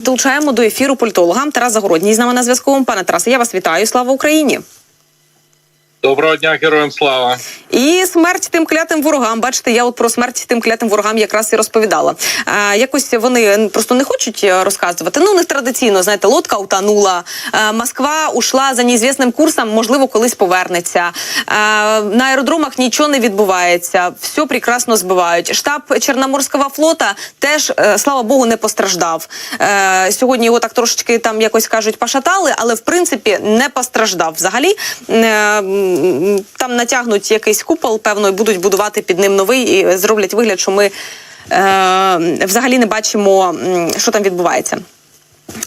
Долучаємо до ефіру політолога Тарас Загородній з нами на зв'язку. Пане Тарасе, я вас вітаю. Слава Україні! Доброго дня, героям слава. І смерть тим клятим ворогам. Бачите, я от про смерть тим клятим ворогам якраз і розповідала. А, якось вони просто не хочуть е, розказувати. Ну, них традиційно, знаєте, лодка утонула. А, Москва ушла за неізвісним курсом, можливо, колись повернеться. А, на аеродромах нічого не відбувається, все прекрасно збивають. Штаб Чорноморського флота теж, е, слава Богу, не постраждав. Е, сьогодні його так трошечки там якось кажуть пошатали, але в принципі не постраждав. Взагалі там натягнуть якийсь купол, певно, і будуть будувати під ним новий і зроблять вигляд, що ми е, взагалі не бачимо, що там відбувається.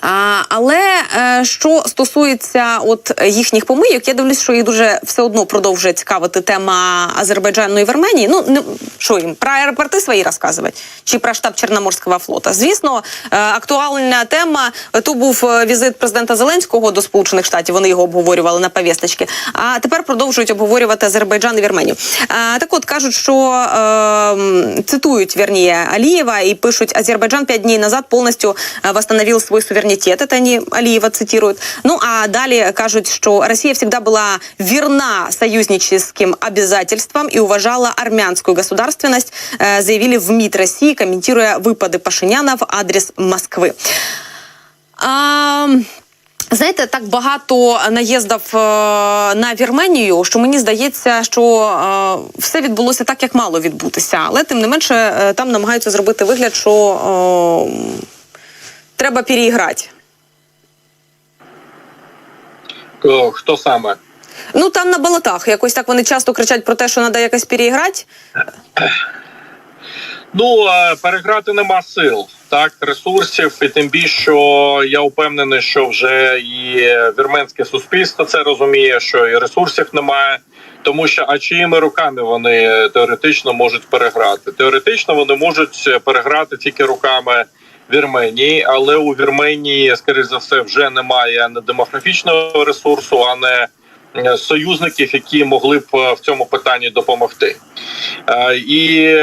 А, але е, що стосується от їхніх помийок, я дивлюсь, що їх дуже все одно продовжує цікавити тема Азербайджану і Вірменії. Ну не що їм про аеропорти свої розказувати чи про штаб Чорноморського флота. Звісно, е, актуальна тема. То був е, візит президента Зеленського до Сполучених Штатів. Вони його обговорювали на повісточці. А тепер продовжують обговорювати Азербайджан і Вірменію. А, так от кажуть, що е, цитують Верніє Алієва і пишуть: Азербайджан пять дней назад полностью э, восстановил свой суверенитет. Это они Алиева цитируют. Ну а далее кажут, что Россия всегда была верна союзническим обязательствам и уважала армянскую государственность, э, заявили в МИД России, комментируя выпады Пашиняна в адрес Москвы. А... Знаєте, так багато наїздив е, на Вірменію, що мені здається, що е, все відбулося так, як мало відбутися. Але тим не менше, е, там намагаються зробити вигляд, що е, треба переіграти. Хто саме? Ну там на болотах якось так вони часто кричать про те, що треба якось переіграти. Ну е, переграти нема сил, так ресурсів, і тим більше що я впевнений, що вже і вірменське суспільство це розуміє, що і ресурсів немає. Тому що а чиїми руками вони теоретично можуть переграти? Теоретично вони можуть переграти тільки руками Вірменії, але у Вірменії, скоріш за все, вже немає не демографічного ресурсу, а не е, союзників, які могли б е, в цьому питанні допомогти. Е, І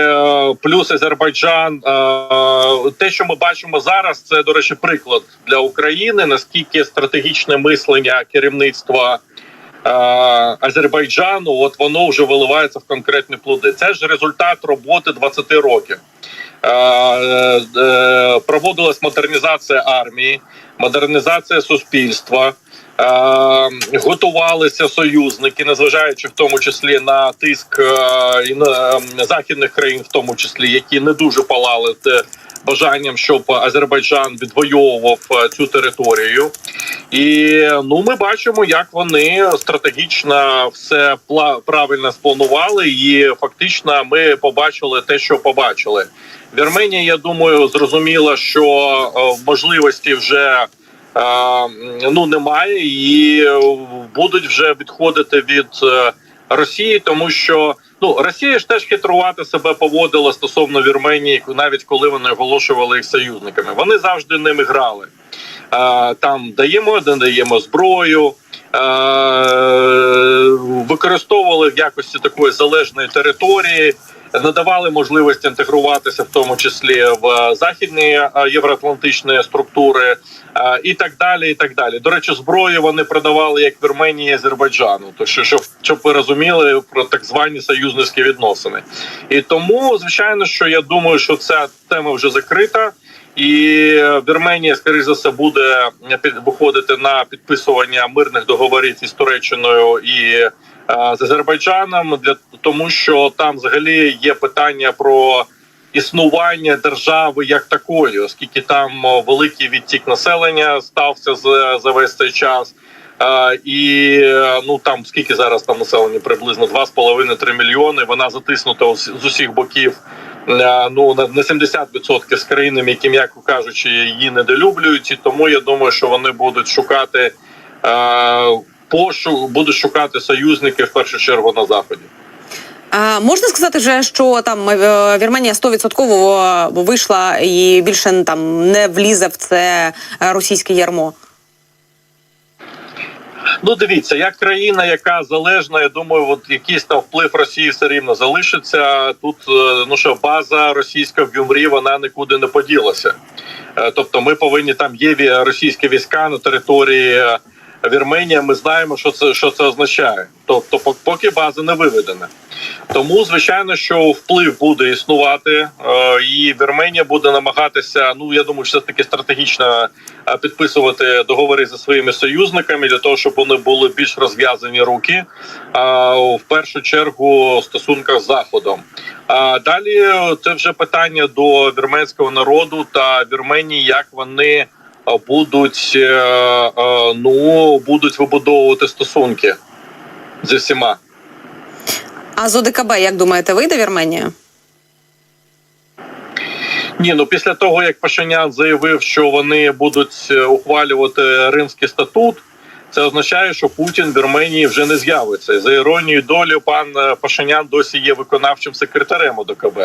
плюс Азербайджан, те, що ми бачимо зараз, це до речі, приклад для України. Наскільки стратегічне мислення керівництва Азербайджану, от воно вже виливається в конкретні плоди. Це ж результат роботи 20 років. Е, е, Проводилась модернізація армії, модернізація суспільства. Е, готувалися союзники, незважаючи в тому числі на тиск е, і на е, західних країн, в тому числі, які не дуже палали бажанням, щоб Азербайджан відвоював е, цю територію. І ну ми бачимо, як вони стратегічно все правильно спланували, і фактично ми побачили те, що побачили. Вірменія, я думаю, зрозуміла, що можливості вже ну немає, і будуть вже відходити від е, Росії, тому що ну Росія ж теж хитрувати себе поводила стосовно Вірменії, навіть коли вони оголошували їх союзниками. Вони завжди ними грали. Там даємо, не даємо зброю. Використовували в якості такої залежної території, надавали можливість інтегруватися, в тому числі в західні е, євроатлантичні структури, е, і так далі. І так далі. До речі, зброю вони продавали як Вірменії Азербайджану. То що, щоб, щоб ви розуміли про так звані союзницькі відносини. І тому, звичайно, що я думаю, що ця тема вже закрита. І Вірменія, скоріш за все, буде виходити на підписування мирних договорів із Туреччиною і з Азербайджаном, для тому, що там взагалі є питання про існування держави як такої, оскільки там великий відтік населення стався за, за весь цей час. Е, і е, ну там скільки зараз там населення приблизно 2,5-3 мільйони. Вона затиснута з усіх боків. е, Ну на на 70% з країнами, які м'яко кажучи, її недолюблюють, і тому я думаю, що вони будуть шукати е, пошу, будуть шукати союзників в першу чергу на заході. А можна сказати, вже, що там е, Вірменія 100% вийшла і більше там не влізе в це е, російське ярмо. Ну, дивіться, як країна, яка залежна, я думаю, от якийсь там вплив Росії все рівно залишиться. Тут е, ну що база російська в Гюмрі, вона нікуди не поділася. Е, Тобто, ми повинні там є російські війська на території Вірменії. Ми знаємо, що це що це означає. Тобто, пок- поки база не виведена. Тому, звичайно, що вплив буде існувати, е, і Вірменія буде намагатися. Ну я думаю, все таки стратегічно е, підписувати договори зі своїми союзниками для того, щоб вони були більш розв'язані руки. В першу чергу в стосунках з заходом. А далі е, це вже питання до вірменського народу та Вірменії, як вони будуть е, е, ну будуть вибудовувати стосунки зі всіма. А з ОДКБ, як думаєте, вийде Вірменія? Ні, ну після того як Пашинян заявив, що вони будуть е, ухвалювати Римський статут, це означає, що Путін в Вірменії вже не з'явиться. За іронією долі, пан е, Пашинян досі є виконавчим секретарем ОДКБ.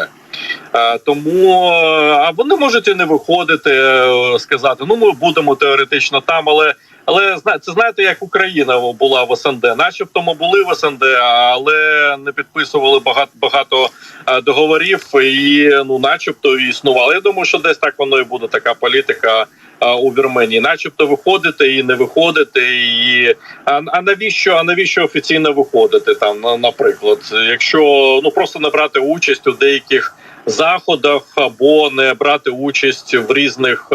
Е, Тому е, а вони можуть і не виходити, сказати: ну ми будемо теоретично там, але. Але це знаєте, як Україна була в СНД. Начебто ми були в СНД, але не підписували багато багато е, договорів і ну, начебто, існували. Я думаю, що десь так воно і буде така політика е, у Вірменії. Начебто виходити і не виходити. І а, а навіщо? А навіщо офіційно виходити там? Наприклад, якщо ну просто не брати участь у деяких заходах або не брати участь в різних.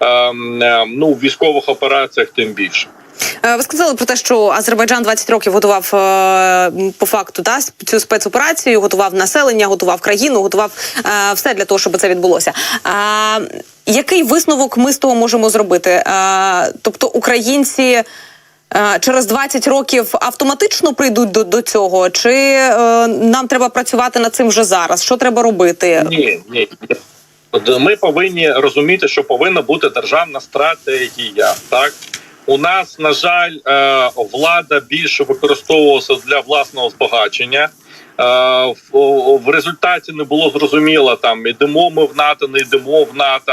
Ем, е, Ну, військових операціях, тим більше. Е, Ви сказали про те, що Азербайджан 20 років готував е, по факту да, цю спецоперацію, готував населення, готував країну, готував е, все для того, щоб це відбулося. Який висновок ми з того можемо зробити? Тобто українці. Через 20 років автоматично прийдуть до, до цього, чи нам треба працювати над цим вже зараз? Що треба робити? Ні, ні. От Ми повинні розуміти, що повинна бути державна стратегія. Так у нас, на жаль, е, влада більше використовувалася для власного збагачення. Е, В результаті не було зрозуміло там ідемо ми в НАТО, не йдемо в НАТО.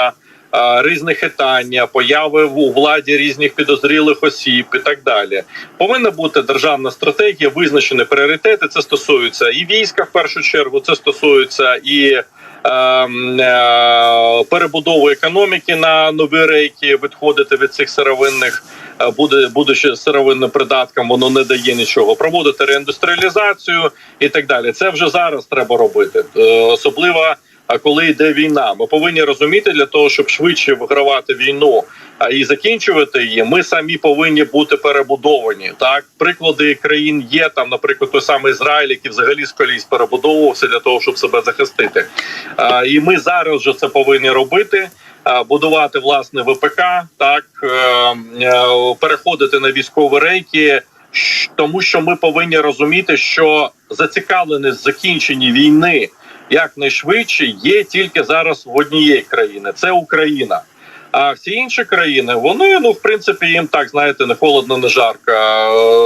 е, Різні хитання, появи у владі різних підозрілих осіб і так далі. Повинна бути державна стратегія, визначені пріоритети. Це стосується і війська в першу чергу. Це стосується і перебудову економіки на нові рейки, відходити від цих сировинних, е, буде будучи сировинним придатком, воно не дає нічого. Проводити реіндустріалізацію і так далі. Це вже зараз треба робити, Е, особливо. Коли йде війна, ми повинні розуміти для того, щоб швидше вигравати війну і закінчувати її. Ми самі повинні бути перебудовані. Так, приклади країн є там, наприклад, той самий Ізраїль, який взагалі з перебудовувався для того, щоб себе захистити. І ми зараз вже це повинні робити. Будувати власне ВПК, так е, е, переходити на військові рейки, тому що ми повинні розуміти, що зацікавленість закінченні війни якнайшвидше є тільки зараз в однієї країни це Україна. А всі інші країни, вони ну в принципі їм так знаєте, не холодно, не жарко,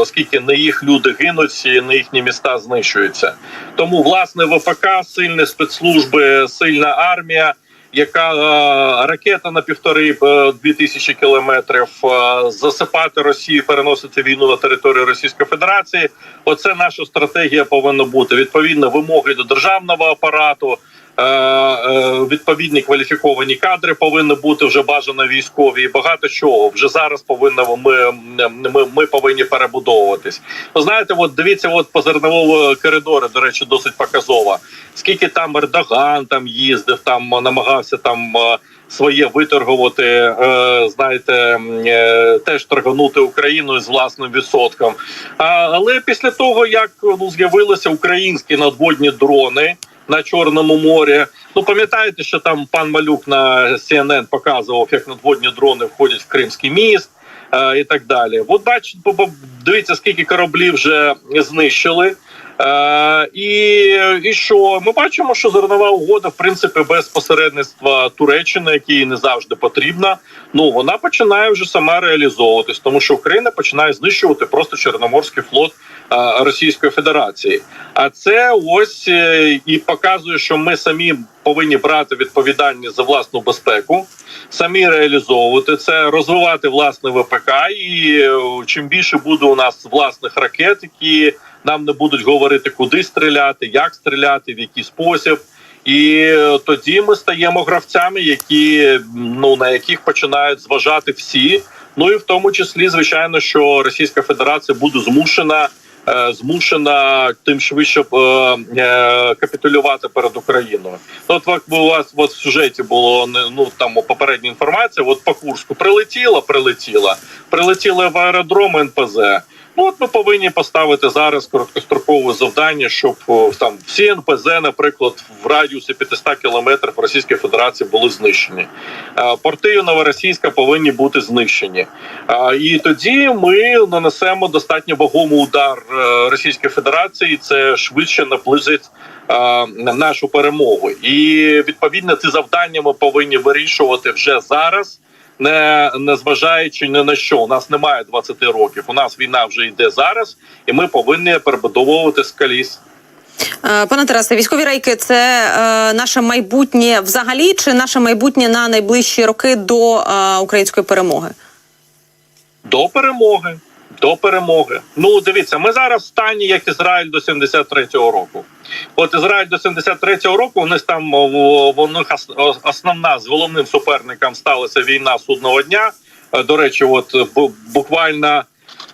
оскільки не їх люди гинуть, не їхні міста знищуються. Тому власне ВПК, сильні спецслужби, сильна армія, яка е, ракета на півтори е, тисячі кілометрів е, засипати Росію, переносити війну на територію Російської Федерації. Оце наша стратегія повинна бути. Відповідно, вимоги до державного апарату. Е, е, відповідні кваліфіковані кадри повинні бути вже бажано військові і багато чого вже зараз повинно ми, ми, ми повинні перебудовуватись. Ви знаєте, от дивіться, от по зерновому коридору, до речі, досить показово. Скільки там Ердоган там їздив, там намагався там. е, Своє виторгувати, е, знаєте, е, теж торганути Україною з власним відсотком. Але після того, як ну з'явилися українські надводні дрони, на Чорному морі. Ну пам'ятаєте, що там пан Малюк на CNN показував, як надводні дрони входять в Кримський міст е, і так далі. От бачите, дивіться, скільки кораблів вже знищили. Е, і, і що ми бачимо, що зернова угода, в принципі, без посередництва Туреччини, якій не завжди потрібна. Ну вона починає вже сама реалізовуватись, тому що Україна починає знищувати просто Чорноморський флот Російської Федерації. А це ось е, і показує, що ми самі повинні брати відповідальність за власну безпеку, самі реалізовувати це, розвивати власне ВПК. І е, чим більше буде у нас власних ракет, які нам не будуть говорити, куди стріляти, як стріляти, в який спосіб. І тоді ми стаємо гравцями, які ну на яких починають зважати всі. Ну і в тому числі, звичайно, що Російська Федерація буде змушена. Е, Змушена тим швидше е, капітулювати перед Україною. От у вас от в сюжеті було ну там попередня інформація. От по Курську прилетіла, прилетіла, прилетіла в аеродром НПЗ. От ми повинні поставити зараз короткострокове завдання, щоб там всі НПЗ, наприклад, в радіусі 500 кілометрів Російської Федерації були знищені. Е, Порти Новоросійська повинні бути знищені. Е, І тоді ми нанесемо достатньо вагомий удар е, Російської Федерації. Це швидше наблизить нашу перемогу. І відповідно ці завдання ми повинні вирішувати вже зараз не, не зважаючи ні на що. У нас немає 20 років. У нас війна вже йде зараз, і ми повинні перебудовувати з коліс. Е, Пане Тарасе, військові рейки це е, наше майбутнє взагалі, чи наше майбутнє на найближчі роки до е, української перемоги? До перемоги. До перемоги. Ну дивіться, ми зараз в стані як Ізраїль до 73-го року. От Ізраїль до 73-го року. Них там о, в них ос- основна з головним суперником сталася війна судного дня. Е, До речі, от буквально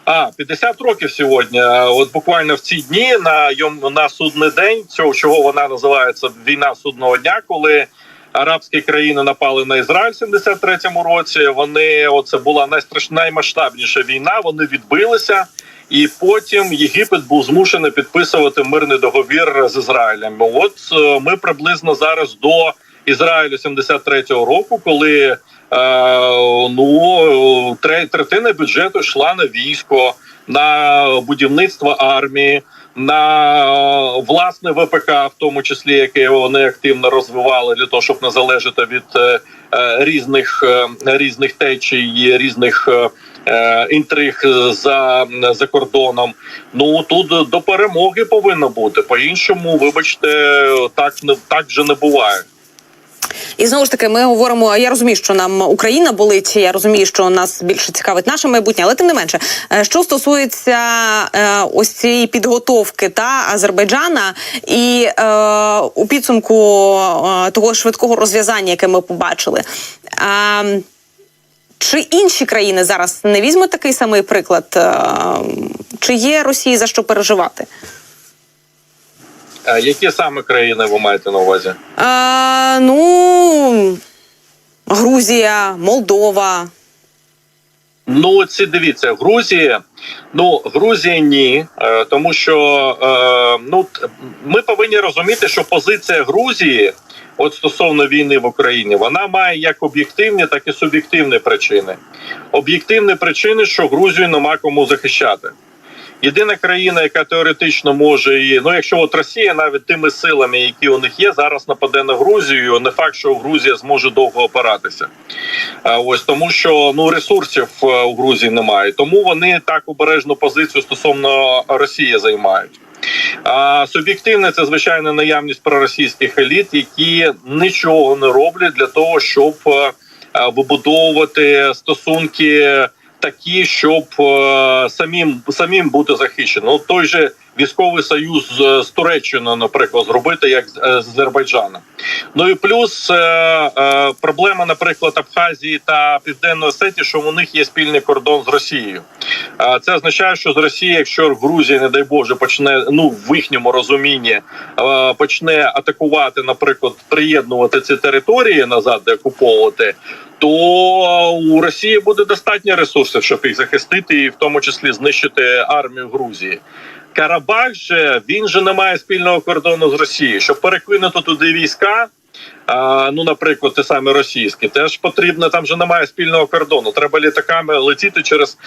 а 50 років сьогодні. Е, От буквально в ці дні на на судний день, цього чого вона називається війна судного дня, коли арабські країни напали на Ізраїль в 73-му році. Вони оце була найстраш... наймасштабніша війна. Вони відбилися, і потім Єгипет був змушений підписувати мирний договір з Ізраїлем. От е, ми приблизно зараз до Ізраїлю 73-го року, коли е, ну тре- третина бюджету йшла на військо, на будівництво армії. На е, власне ВПК, в тому числі яке вони активно розвивали для того, щоб не залежати від е, е, різних різних течій, різних інтриг за, за кордоном. Ну тут до перемоги повинно бути. По іншому, вибачте, так не так вже не буває. І знову ж таки, ми говоримо. Я розумію, що нам Україна болить. Я розумію, що нас більше цікавить наше майбутнє, але тим не менше, е, що стосується е, ось цієї підготовки та Азербайджана, і е, у підсумку е, того швидкого розв'язання, яке ми побачили. Е, чи інші країни зараз не візьмуть такий самий приклад? Е, Чи є Росії за що переживати? Е, Які саме країни ви маєте на увазі? Е, ну, Грузія, Молдова. Ну, ці дивіться, Грузія. Ну, Грузія ні, е, тому що е, ну ми повинні розуміти, що позиція Грузії, от стосовно війни в Україні, вона має як об'єктивні, так і суб'єктивні причини. Об'єктивні причини, що Грузію нема кому захищати. Єдина країна, яка теоретично може і ну, якщо от Росія навіть тими силами, які у них є, зараз нападе на Грузію, не факт, що Грузія зможе довго опиратися. Ось тому, що ну ресурсів е, у Грузії немає, тому вони так обережну позицію стосовно Росії займають. А суб'єктивне це звичайно наявність проросійських еліт, які нічого не роблять для того, щоб е, вибудовувати стосунки такі, щоб е, самим самим бути захищеним. Ну, той же військовий союз з, з Туреччиною, наприклад, зробити як з, е, Азербайджаном. Ну і плюс е, е, проблема, наприклад, Абхазії та Південної Осетії, що у них є спільний кордон з Росією. Е, Це означає, що з Росії, якщо Грузія, не дай Боже, почне ну в їхньому розумінні е, почне атакувати, наприклад, приєднувати ці території назад, де окуповувати. То у Росії буде достатньо ресурсів, щоб їх захистити, і в тому числі знищити армію Грузії. Карабах же він же не має спільного кордону з Росією. Щоб перекинути туди війська, а, ну наприклад, ті самі російські, теж потрібно. Там же немає спільного кордону. Треба літаками летіти через.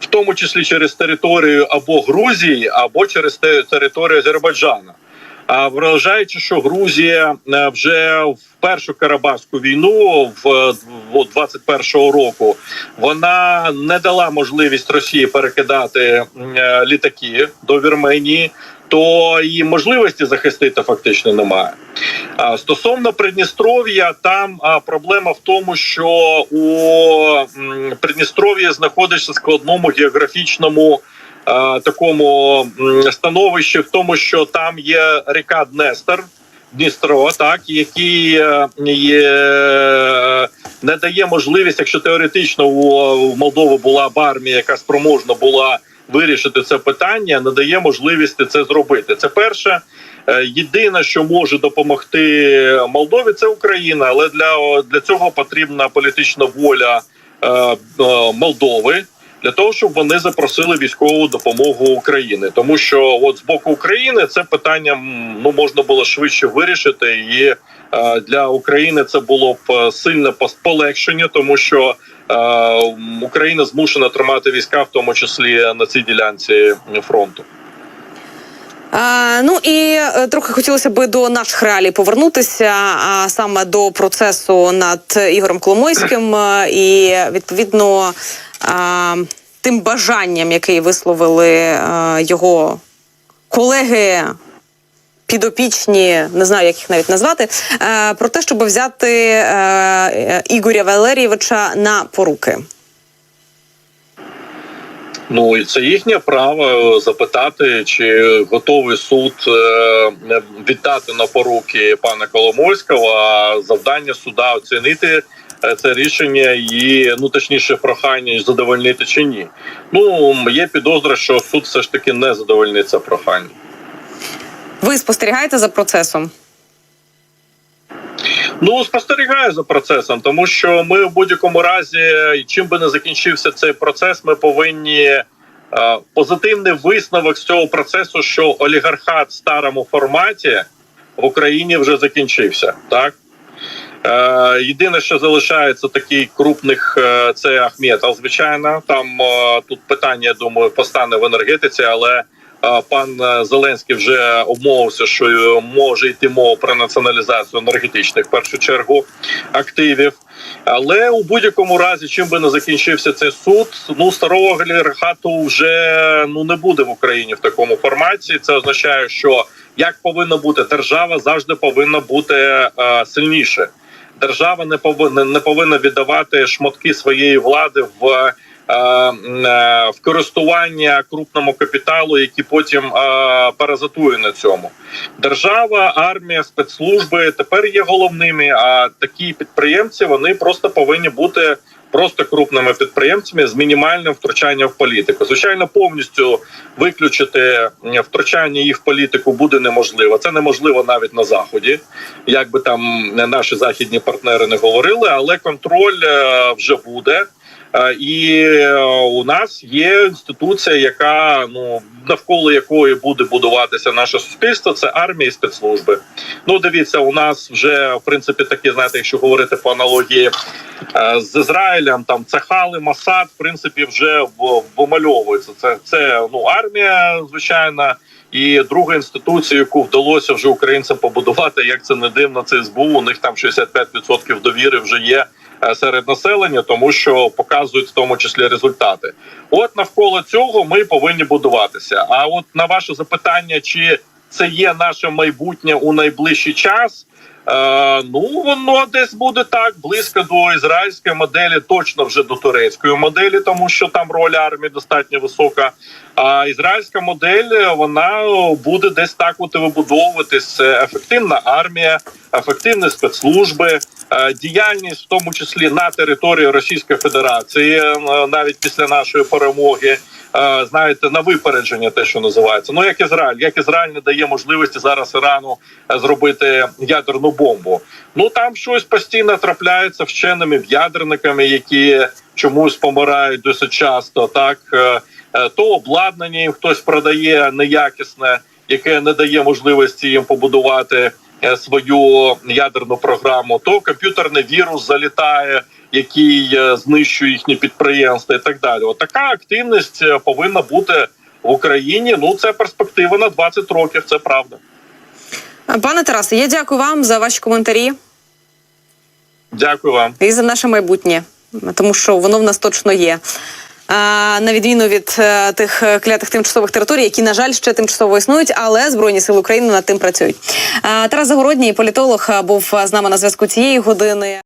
В тому числі через територію або Грузії, або через територію Азербайджану. А вважаючи, що Грузія е, вже в першу Карабахську війну в е, в 21-го року вона не дала можливість Росії перекидати е, літаки до Вірменії, то і можливості захистити фактично немає. Стосовно Придністров'я, там проблема в тому, що у м, Придністров'ї знаходиться в складному географічному такому становищі, в тому, що там є ріка Днестер. Дністро, так який е, є, е, не дає можливість, якщо теоретично у, Молдови була б армія, яка спроможна була вирішити це питання, не дає можливості це зробити. Це перше. Е, Єдине, що може допомогти Молдові, це Україна, але для, для цього потрібна політична воля е, е, Молдови для того, щоб вони запросили військову допомогу України, тому що от з боку України це питання ну можна було швидше вирішити, і е, для України це було б е, сильне полегшення, тому що е, Україна змушена тримати війська, в тому числі на цій ділянці фронту. Ну і е, трохи хотілося би до наших реалій повернутися, а саме до процесу над Ігорем Коломойським е, і відповідно тим бажанням, яке висловили е, його колеги. Підопічні, не знаю, як їх навіть назвати, про те, щоб взяти Ігоря Валерійовича на поруки. Ну і це їхнє право запитати, чи готовий суд е, віддати на поруки пана Коломойського. А завдання суда оцінити е, це рішення і ну точніше прохання задовольнити чи ні. Ну є підозра, що суд все ж таки не задовольнить це прохання. Ви спостерігаєте за процесом? Ну спостерігаю за процесом, тому що ми в будь-якому разі, чим би не закінчився цей процес, ми повинні е, позитивний висновок з цього процесу, що олігархат в старому форматі в Україні вже закінчився. Так е, єдине, що залишається такий крупних, е, це Ахметов. Звичайно, там тут питання, я думаю, постане в енергетиці, але. Пан е, Зеленський вже обмовився, що е, може йти мова про націоналізацію енергетичних в першу чергу активів. Але у будь-якому разі, чим би не закінчився цей суд, ну старого олігархату вже ну не буде в Україні в такому форматі. Це означає, що як повинна бути держава, завжди повинна бути е, сильніше. Держава не повинна не повинна віддавати шматки своєї влади в. Е, е, В користування крупному капіталу, який потім е, паразитує на цьому, держава, армія, спецслужби тепер є головними. А такі підприємці вони просто повинні бути просто крупними підприємцями з мінімальним втручанням в політику. Звичайно, повністю виключити втручання їх в політику буде неможливо. Це неможливо навіть на заході, як би там наші західні партнери не говорили, але контроль вже буде. І е, у нас є інституція, яка ну навколо якої буде будуватися наше суспільство. Це армія і спецслужби. Ну дивіться, у нас вже в принципі такі, знаєте, якщо говорити по аналогії е, з Ізраїлем, там Цахали, Масад, в принципі, вже вимальовується. Це це ну армія, звичайно. І друга інституція, яку вдалося вже українцям побудувати, як це не дивно, це СБУ. У них там 65% довіри вже є серед населення, тому що показують в тому числі результати. От навколо цього ми повинні будуватися. А от на ваше запитання, чи це є наше майбутнє у найближчий час? Е, ну воно десь буде так близько до ізраїльської моделі, точно вже до турецької моделі, тому що там роль армії достатньо висока. А ізраїльська модель вона буде десь так от і вибудовуватись. Ефективна армія, ефективні спецслужби, е, діяльність, в тому числі на території Російської Федерації, е, навіть після нашої перемоги. Е, Знаєте, на випередження, те, що називається, ну як Ізраїль, як Ізраїль не дає можливості зараз Ірану е, зробити ядерну бомбу. Ну там щось постійно трапляється вченими ядерниками, які чомусь помирають досить часто. Так е, то обладнання їм хтось продає неякісне, яке не дає можливості їм побудувати свою ядерну програму. То комп'ютерний вірус залітає, який е, знищує їхні підприємства, і так далі. От активність е, повинна бути в Україні. Ну це перспектива на 20 років. Це правда. Пане Тарасе, я дякую вам за ваші коментарі. Дякую вам. і за наше майбутнє, тому що воно в нас точно є. На відміну від е, тих клятих тимчасових територій, які на жаль ще тимчасово існують, але збройні сили України над тим працюють. Тарас Загородній, політолог, був з нами на зв'язку цієї години.